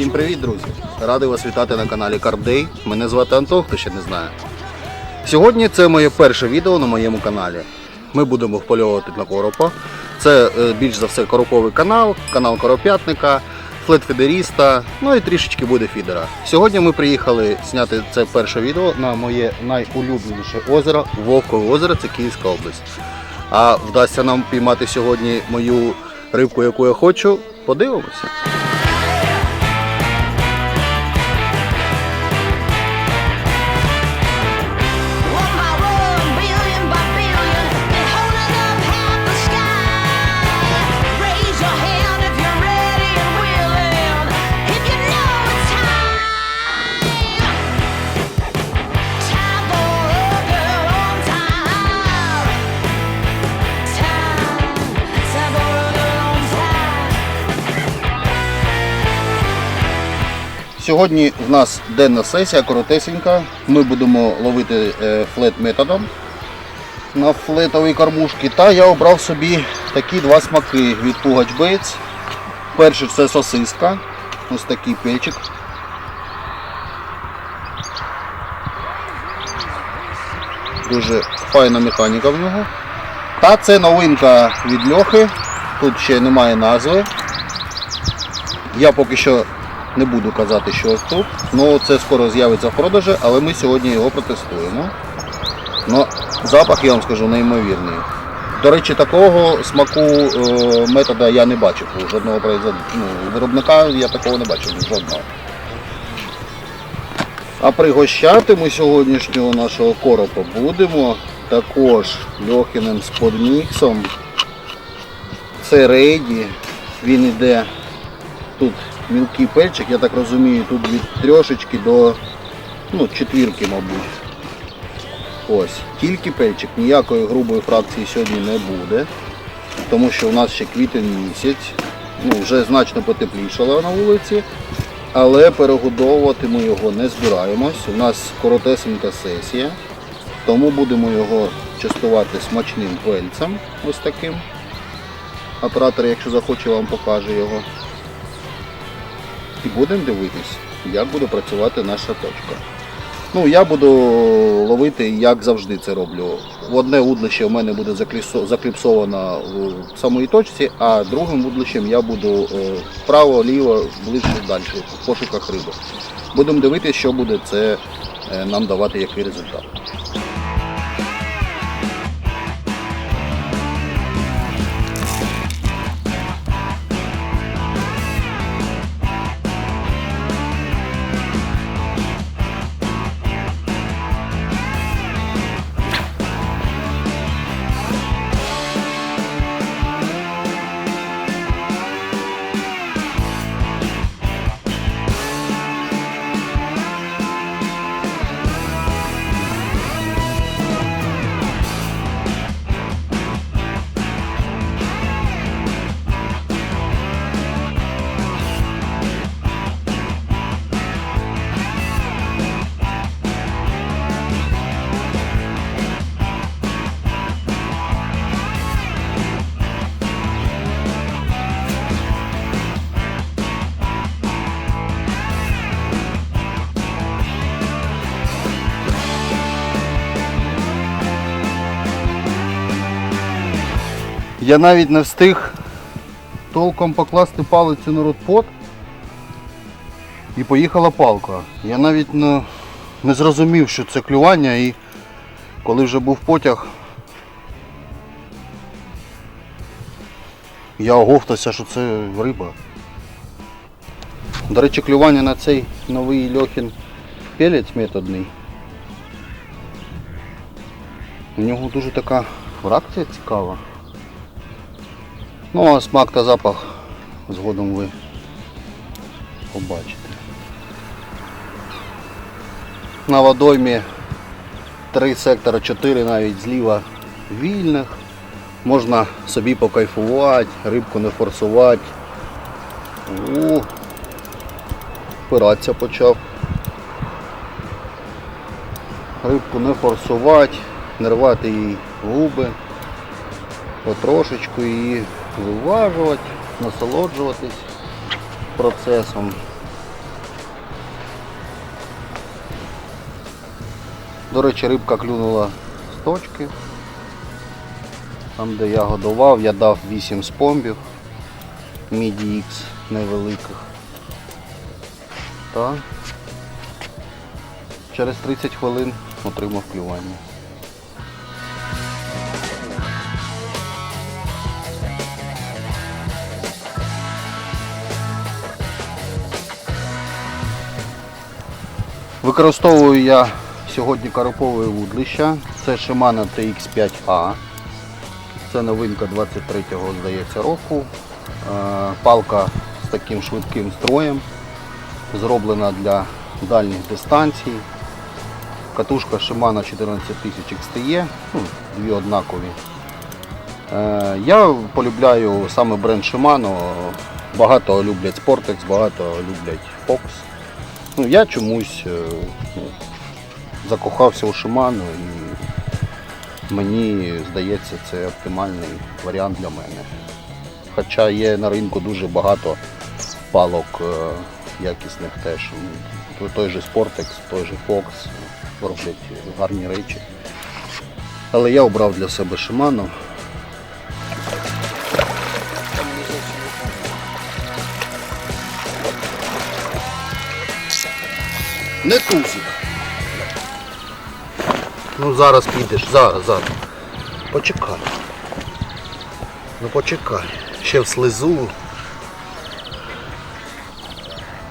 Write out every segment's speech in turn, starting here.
Всім привіт, друзі! Радий вас вітати на каналі Carp Мене звати Антон, хто ще не знає. Сьогодні це моє перше відео на моєму каналі. Ми будемо впольовувати на коропа. Це е, більш за все короповий канал, канал короп'ятника, флет-фідеріста, ну і трішечки буде фідера. Сьогодні ми приїхали зняти це перше відео на моє найулюбленіше озеро Вовкове озеро, це Київська область. А вдасться нам піймати сьогодні мою рибку, яку я хочу. Подивимося. Сьогодні в нас денна сесія, коротесенька. Ми будемо ловити е, флет методом на флетовій кормушці. Та я обрав собі такі два смаки від Пугач Baits. Перший це сосиска. Ось такий пельчик. Дуже файна механіка в нього. Та це новинка від Льохи. Тут ще немає назви. Я поки що не буду казати, що ось тут. Ну це скоро з'явиться в продажі, але ми сьогодні його протестуємо. Ну, запах, я вам скажу, неймовірний. До речі, такого смаку е, метода я не бачив у жодного ну, виробника, я такого не бачив жодного. А пригощати ми сьогоднішнього нашого коропа будемо також льохіним сподміксом. Це рейді. Він іде тут мілкий пельчик, я так розумію, тут від трьошечки до ну, четвірки, мабуть. Ось, тільки пельчик, ніякої грубої фракції сьогодні не буде, тому що у нас ще квітень місяць, ну, вже значно потеплішало на вулиці, але перегодовувати ми його не збираємось. У нас коротесенька сесія, тому будемо його частувати смачним пельцем, ось таким. Оператор, якщо захоче, вам покаже його. І будемо дивитись, як буде працювати наша точка. Ну, я буду ловити, як завжди це роблю. Одне удлище в мене буде закліпсовано в самої точці, а другим удлищем я буду е, вправо, ліво, ближче далі, в пошуках риби. Будемо дивитися, що буде це е, нам давати, який результат. Я навіть не встиг толком покласти палицю на ротпот і поїхала палка. Я навіть не, не зрозумів, що це клювання і коли вже був потяг, я оговтався, що це риба. До речі, клювання на цей новий льохін пелець методний. У нього дуже така фракція цікава. Ну а смак та запах згодом ви побачите. На водоймі 3 сектора, 4 навіть зліва вільних. Можна собі покайфувати, рибку не форсувати. У, впиратися почав. Рибку не форсувати, не рвати їй губи, потрошечку її виважувати, насолоджуватись процесом. До речі, рибка клюнула з точки. Там, де я годував, я дав 8 спомбів Міді Ікс невеликих. Та через 30 хвилин отримав клювання. Використовую я сьогодні карпове вудлища. Це Shimano TX5A. Це новинка 23-го, здається, року. Е, Палка з таким швидким строєм. Зроблена для дальніх дистанцій. Катушка Shimano 14000 XTE, ну, дві однакові. Е, Я полюбляю саме бренд Shimano. Багато люблять Sportex, багато люблять Fox. Ну, я чомусь е, ну, закохався у Shimano і мені здається, це оптимальний варіант для мене. Хоча є на ринку дуже багато палок е, якісних теж. Ну, Той же Sportex, той же Fox роблять гарні речі. Але я обрав для себе Shimano. Не тузик. Ну зараз підеш, зараз, зараз. Почекай. Ну почекай. Ще в слизу.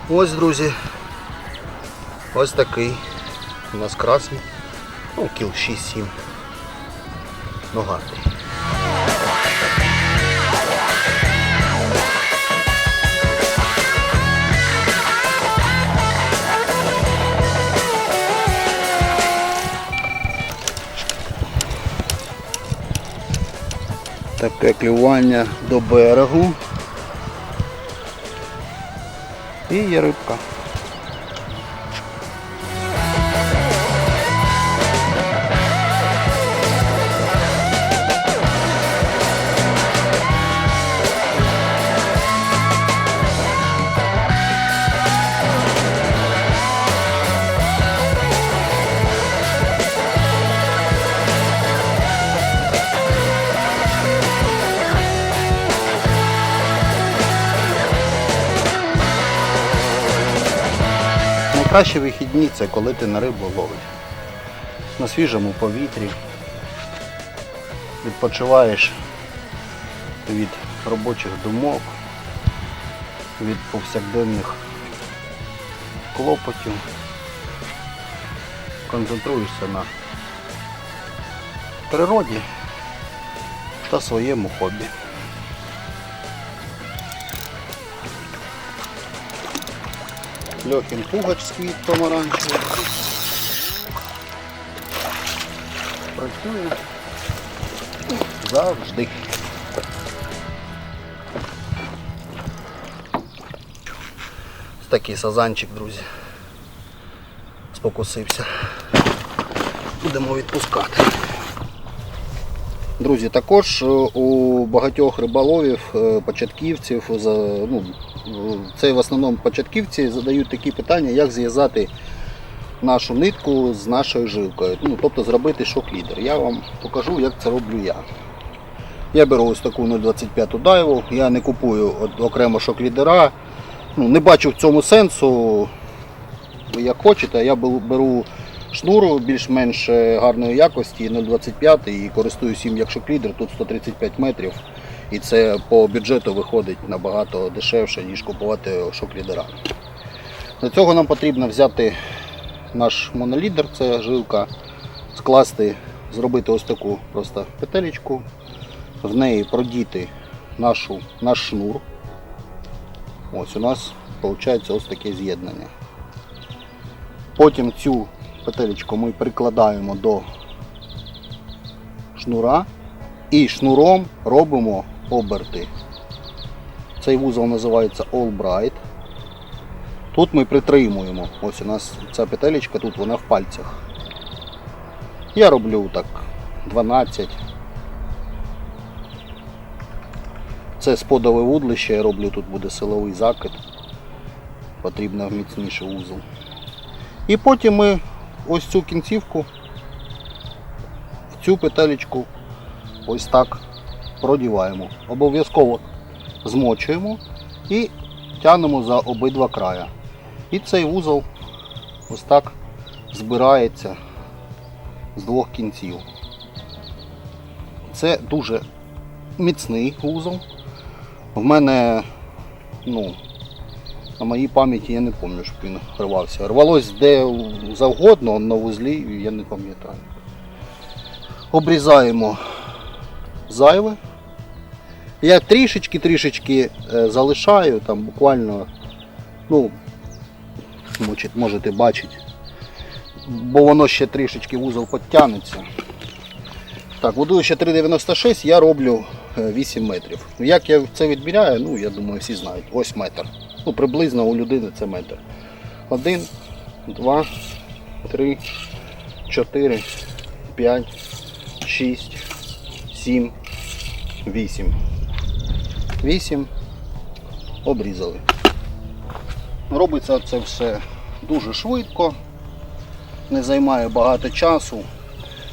Ось, друзі. Ось такий. У нас красний. Ну, кіл 6-7. Ногатий. Таке клювання до берегу. І є рибка. Найкращі вихідні це коли ти на рибу ловиш. На свіжому повітрі. Відпочиваєш від робочих думок, від повсякденних клопотів. Концентруєшся на природі та своєму хобі. Льохін пугач світ помаранчевий. Працює завжди. Такий сазанчик, друзі. Спокусився. Будемо відпускати. Друзі, також е, у багатьох риболовів, е, початківців, ну, це в основному початківці задають такі питання, як зв'язати нашу нитку з нашою жилкою. Ну, тобто зробити шок-лідер. Я вам покажу, як це роблю я. Я беру ось таку 0,25 дайву, я не купую окремо шок-лідера. Ну, не бачу в цьому сенсу. Як хочете, я беру- шнуру більш-менш е, гарної якості 0,25 і користуюсь їм як шоклідер, тут 135 метрів. І це по бюджету виходить набагато дешевше, ніж купувати шоклідера. Для цього нам потрібно взяти наш монолідер, це жилка, скласти, зробити ось таку просто петелечку, в неї продіти нашу, наш шнур. Ось у нас виходить ось таке з'єднання. Потім цю петелечку ми прикладаємо до шнура і шнуром робимо оберти. Цей вузол називається Allbright. Тут ми притримуємо. Ось у нас ця петелечка, тут вона в пальцях. Я роблю так 12. Це сподове вудлище, я роблю, тут буде силовий закид. Потрібно міцніший вузол. І потім ми ось цю кінцівку в цю петелечку ось так продіваємо. Обов'язково змочуємо і тягнемо за обидва края. І цей вузол ось так збирається з двох кінців. Це дуже міцний вузол. В мене, ну, на моїй пам'яті я не пам'ятаю, щоб він рвався. Рвалось де завгодно на вузлі, я не пам'ятаю. Обрізаємо зайве. Я трішечки-трішечки е, залишаю, там буквально, ну, можете бачити, бо воно ще трішечки вузол підтягнеться. Так, будуючи 3,96 я роблю е, 8 метрів. Як я це відміряю, ну я думаю, всі знають. Ось метр. Ну, приблизно у людини це метр. Один, два, три, чотири, п'ять, шість, сім, вісім. Вісім. Обрізали. Робиться це все дуже швидко, не займає багато часу.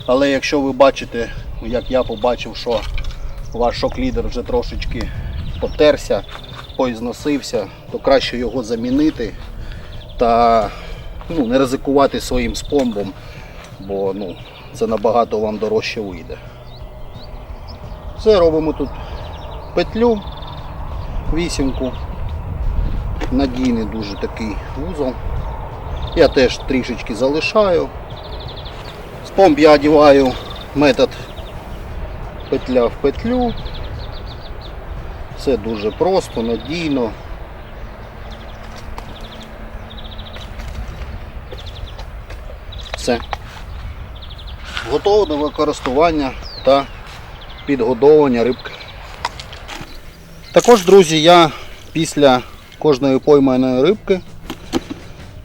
Але якщо ви бачите, як я побачив, що ваш шок-лідер вже трошечки потерся, поізносився, то краще його замінити та ну, не ризикувати своїм спомбом, бо ну, це набагато вам дорожче вийде. Все, робимо тут петлю, вісімку, надійний дуже такий вузол. Я теж трішечки залишаю. З помп я одіваю метод петля в петлю. Це дуже просто, надійно. Все. Готово до використання та підгодовування рибки. Також, друзі, я після кожної пойманої рибки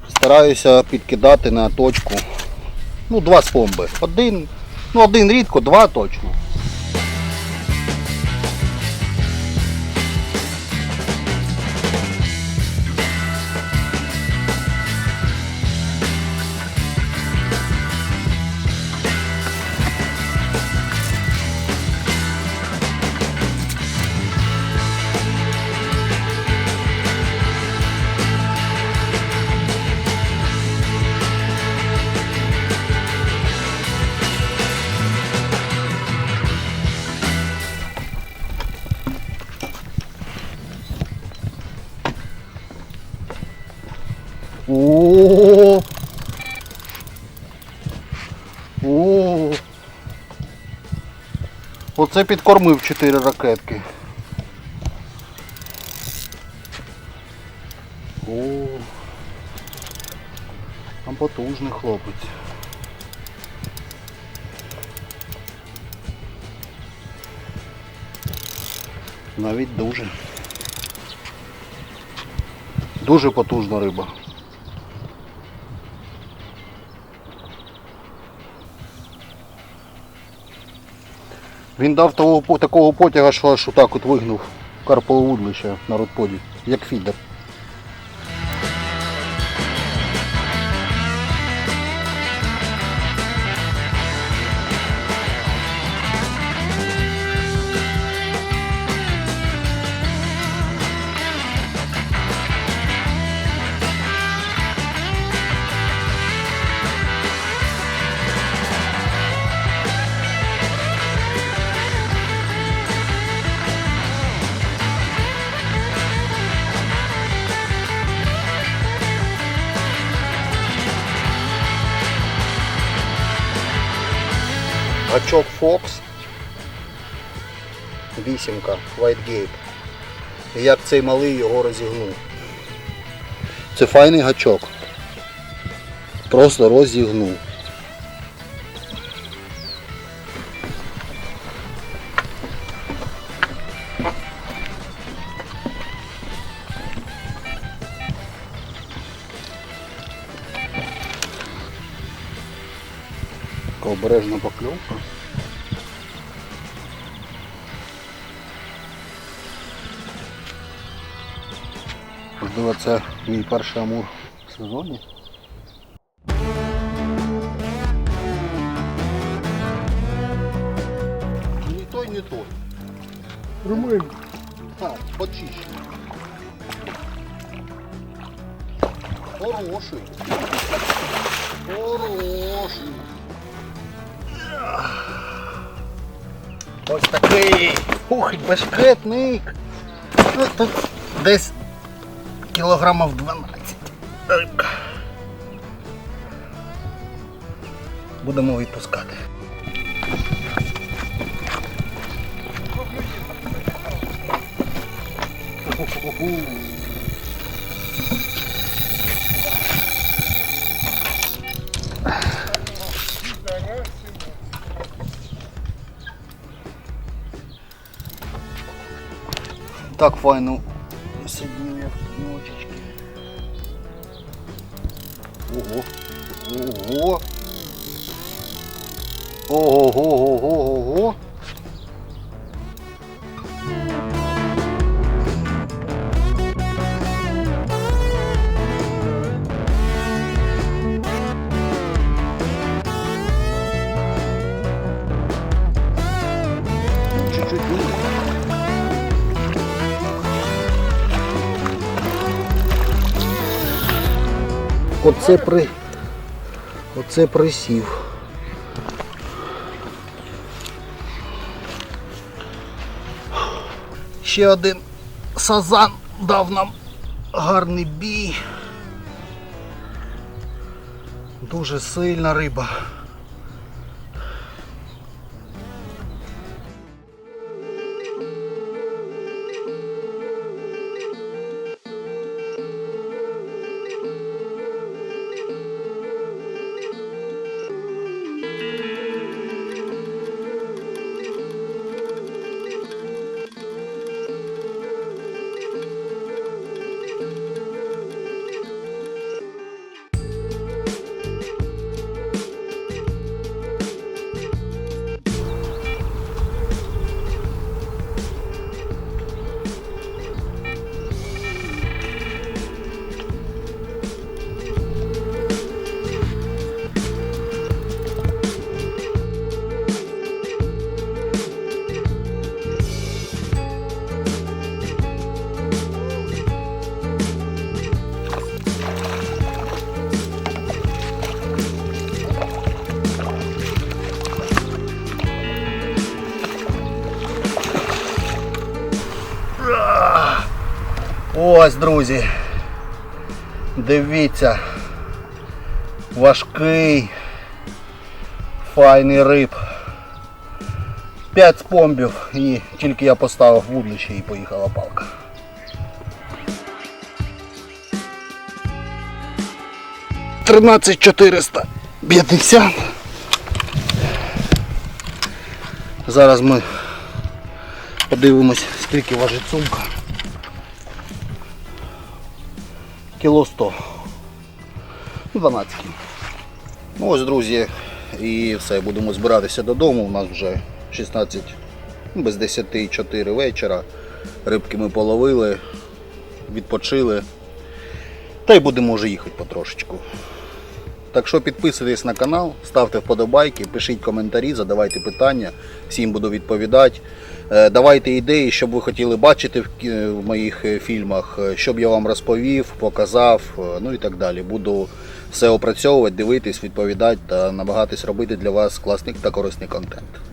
стараюся підкидати на точку ну, два спомби. Один, ну один рідко, два точно. Оце підкормив 4 ракетки. О. Там потужний хлопець. Навіть дуже. Дуже потужна риба. Він дав того, такого потяга, що аж отак от вигнув карпове вудлище на родподі, як фідер. Гачок Fox. Вісімка White Gate. І як цей малий його розігнув. Це файний гачок. Просто розігнув. обережна покльовка. Можливо, це мій перший амур в сезоні. Ні той, ні той. Румин. Так, почищений. Хороший. Хороший. Ось такий. Ух, бешкетник. Ну, тут десь кілограмів 12. Будемо відпускати. Так tak no Оце при. Оце присів. Ще один сазан дав нам гарний бій. Дуже сильна риба. Ось, друзі. Дивіться. Важкий. Файний риб. 5 спомбів і тільки я поставив вудлище і поїхала палка. Тринадцять чотириста п'ятдесят. Зараз ми подивимось, скільки важить сумка. Кіло 100. 12 кіл. Ну ось, друзі, і все, будемо збиратися додому. У нас вже 16, ну, без 10 4 вечора. Рибки ми половили, відпочили. Та й будемо вже їхати потрошечку. Так що підписуйтесь на канал, ставте вподобайки, пишіть коментарі, задавайте питання, всім буду відповідати. Е, Давайте ідеї, що б ви хотіли бачити в моїх е, фільмах, е, щоб я вам розповів, показав, ну і так далі. Буду все опрацьовувати, дивитись, відповідати та намагатись робити для вас класний та корисний контент.